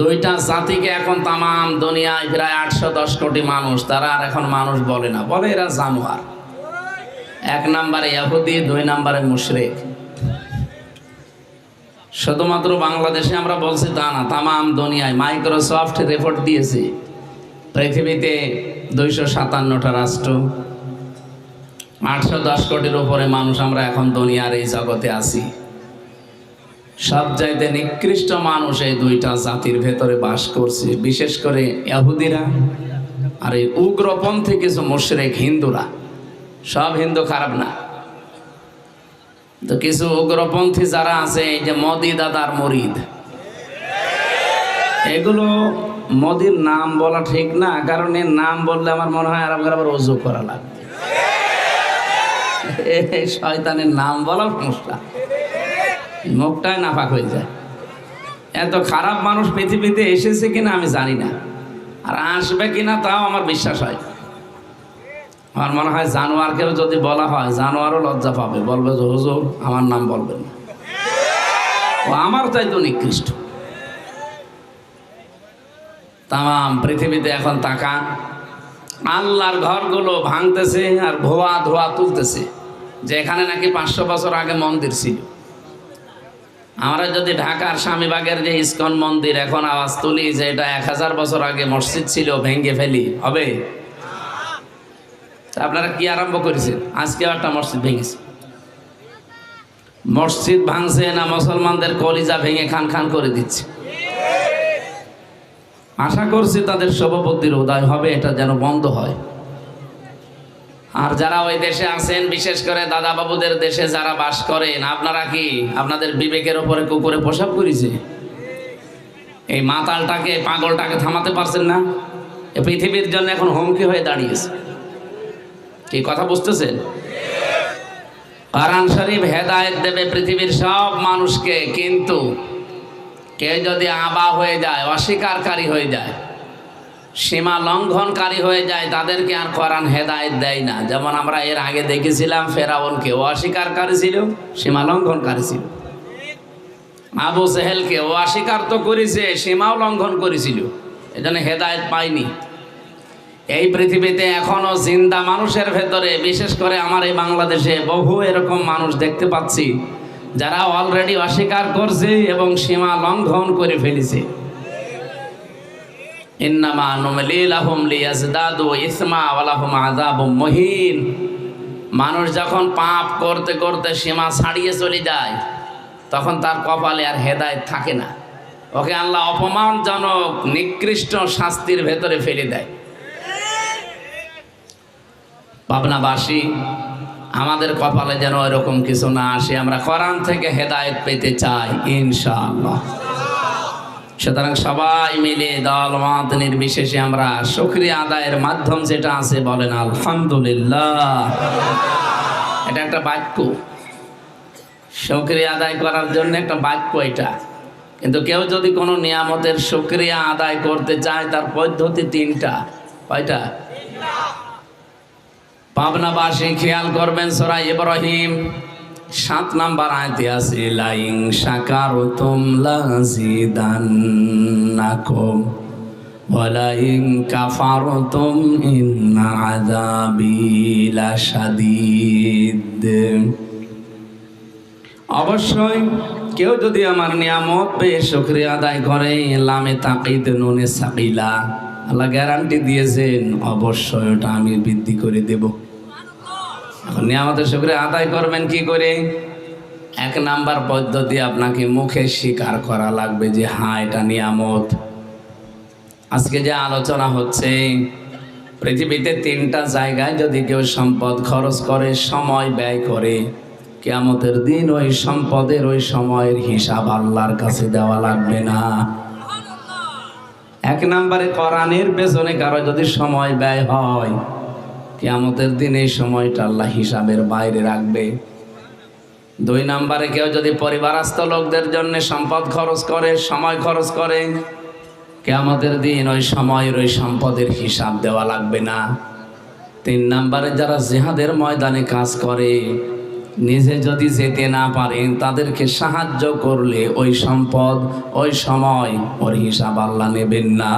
দুইটা জাতিকে এখন তামাম দুনিয়ায় প্রায় আটশো দশ কোটি মানুষ, তারা আর এখন মানুষ বলে না। বলে এরা জানোয়ার। এক নম্বরে ইয়াহুদি দুই নম্বরে মুশরিক। শুধুমাত্র বাংলাদেশে আমরা বলছি তা না, তামাম দুনিয়ায়। মাইক্রোসফট রিপোর্ট দিয়েছে, পৃথিবীতে দুইশো সাতান্নটা রাষ্ট্র। আটশো দশ কোটির উপরে মানুষ আমরা এখন দুনিয়ার এই জগতে আছি। সব চাইতে নিকৃষ্ট মানুষ এই দুইটা জাতির ভেতরে বাস করছে। বিশেষ করে ইহুদিরা আর এই উগ্রপন্থী কিছু মুশরেক হিন্দুরা। সব হিন্দু খারাপ না। তো কিছু উগ্রপন্থী যারা আছে, এই যে মোদি দাদার মরিদ। এগুলো মোদির নাম বলা ঠিক না, কারণ এর নাম বললে আমার মনে হয় আর আবার অজু করা লাগবে। শয়তানের নাম বলা সমস্যা। মুখটাই নাফাক হয়ে যায়। এত খারাপ মানুষ পৃথিবীতে এসেছে কিনা আমি জানি না। আর আসবে কিনা তাও আমার বিশ্বাস হয় আমার মনে হয় জানোয়ারকেও যদি বলা হয়, জানোয়ারও লজ্জা পাবে। বলবে যে, হুজুর, আমার নাম বলবেন না। ও আমার চাই তো নিকৃষ্ট। তাম, পৃথিবীতে এখন তাকা। আল্লাহর ঘরগুলো ভাঙতেছে আর ধোয়া ধোয়া তুলতেছে। যে এখানে নাকি পাঁচশো বছর আগে মন্দির ছিল। আমরা যদি ঢাকার স্বামীবাগের যে ইস্কন মন্দির, এখন আওয়াজ তুলি যে এটা এক হাজার বছর আগে মসজিদ ছিল, ভেঙে ফেলি, হবে? আপনারা কি আরম্ভ করেছেন? আজকে একটা মসজিদ ভেঙেছে। মসজিদ ভাঙছে না, মুসলমানদের কলিজা ভেঙে খান খান করে দিচ্ছে। আশা করছি তাদের সভাপতির উদয় হবে, এটা যেন বন্ধ হয়। আর যারা ওই দেশে আছেন, বিশেষ করে দাদা বাবুদের দেশে যারা বাস করেন, আপনারা কি আপনাদের বিবেকের ওপরে কুকুরে প্রসাব করেছে? এই মাতালটাকে, পাগলটাকে থামাতে পারছেন না? পৃথিবীর জন্য এখন হুমকি হয়ে দাঁড়িয়েছে। কি কথা বুঝতেছেন? কোরআন শরীফ হেদায়েত দেবে পৃথিবীর সব মানুষকে, কিন্তু কেউ যদি আবা হয়ে যায়, অস্বীকারী হয়ে যায় সীমা লঙ্ঘনকারী হয়ে যায়, তাদেরকে আর কোরআন হেদায়ত দেয় না। যেমন আমরা এর আগে দেখেছিলাম, ফেরাউনকে অস্বীকারী ছিল, সীমা লঙ্ঘনকারী ছিল। আবু সেহেলকে ও অস্বীকার তো করেছে, সীমাও লঙ্ঘন করেছিল। এজন্য হেদায়ত পায়নি। এই পৃথিবীতে এখনও জিন্দা মানুষের ভেতরে, বিশেষ করে আমার এই বাংলাদেশে বহু এরকম মানুষ দেখতে পাচ্ছি, যারা অলরেডি অস্বীকার করছে এবং সীমা লঙ্ঘন করে ফেলেছে। ইন্নামা ইসমা মানুষ যখন পাপ করতে করতে সীমা ছাড়িয়ে চলে যায়, তখন তার কপালে আর হেদায়েত থাকে না। ওকে আল্লাহ অপমানজনক, নিকৃষ্ট শাস্তির ভেতরে ফেলে দেয়। পাবনাবাসী, আমাদের কপালে যেন এরকম কিছু না আসে, আমরা কোরআন থেকে হেদায়েত পেতে চাই, ইনশাআল্লাহ। সুতরাং সবাই মিলে দল, মত নির্বিশেষে আমরা শুক্রিয়া আদায়ের মাধ্যম যেটা আছে বলেন, আলহামদুলিল্লাহ। এটা একটা বাক্য। শুক্রিয়া আদায় করার জন্য একটা বাক্য এটা। কিন্তু কেউ যদি কোনো নিয়ামতের শুক্রিয়া আদায় করতে চায়, তার পদ্ধতি তিনটা। কয়টা? পাবনাবাসী, খেয়াল করবেন সরা ইব্রাহিম। সাত নাম্বার আয়তে আছে, লাইং সাকার লাজিদান্নাকুম, ওয়ালাইং কাফার তুম ইন্না আযাবি অবশ্যই কেউ যদি আমার নিয়ামত পেয়ে শুকরিয়া আদায় করে, লামে তাকিদ নুনে সাকিলা, আল্লাহ গ্যারান্টি দিয়েছেন, অবশ্যই ওটা আমি বৃদ্ধি করে দেব। এখন নিয়ামতের শুক্রিয়া আদায় করবেন কি করে? এক নাম্বার পদ্ধতি আপনাকে মুখে স্বীকার করা লাগবে যে হ্যাঁ এটা নিয়ামত। আজকে যে আলোচনা হচ্ছে, পৃথিবীতে তিনটা জায়গায় যদি কেউ সম্পদ খরচ করে, সময় ব্যয় করে, কেয়ামতের দিন ওই সম্পদের ওই সময়ের হিসাব আল্লাহর কাছে দেওয়া লাগবে না। এক নম্বরে কোরআনের পেছনে কারও যদি সময় ব্যয় হয় কেয়ামতের দিন এই সময়টা আল্লাহ হিসাবের বাইরে রাখবে। দুই নম্বরে কেউ যদি পরিবারস্থ লোকদের জন্য সম্পদ খরচ করে, সময় খরচ করে, কেয়ামতের দিন ওই সময়ের ওই সম্পদের হিসাব দেওয়া লাগবে না। তিন নম্বরে যারা জেহাদের ময়দানে কাজ করে, নিজে যদি যেতে না পারেন, তাদেরকে সাহায্য করলে ওই সম্পদ, ওই সময় ওর হিসাব আল্লাহ নেবেন না।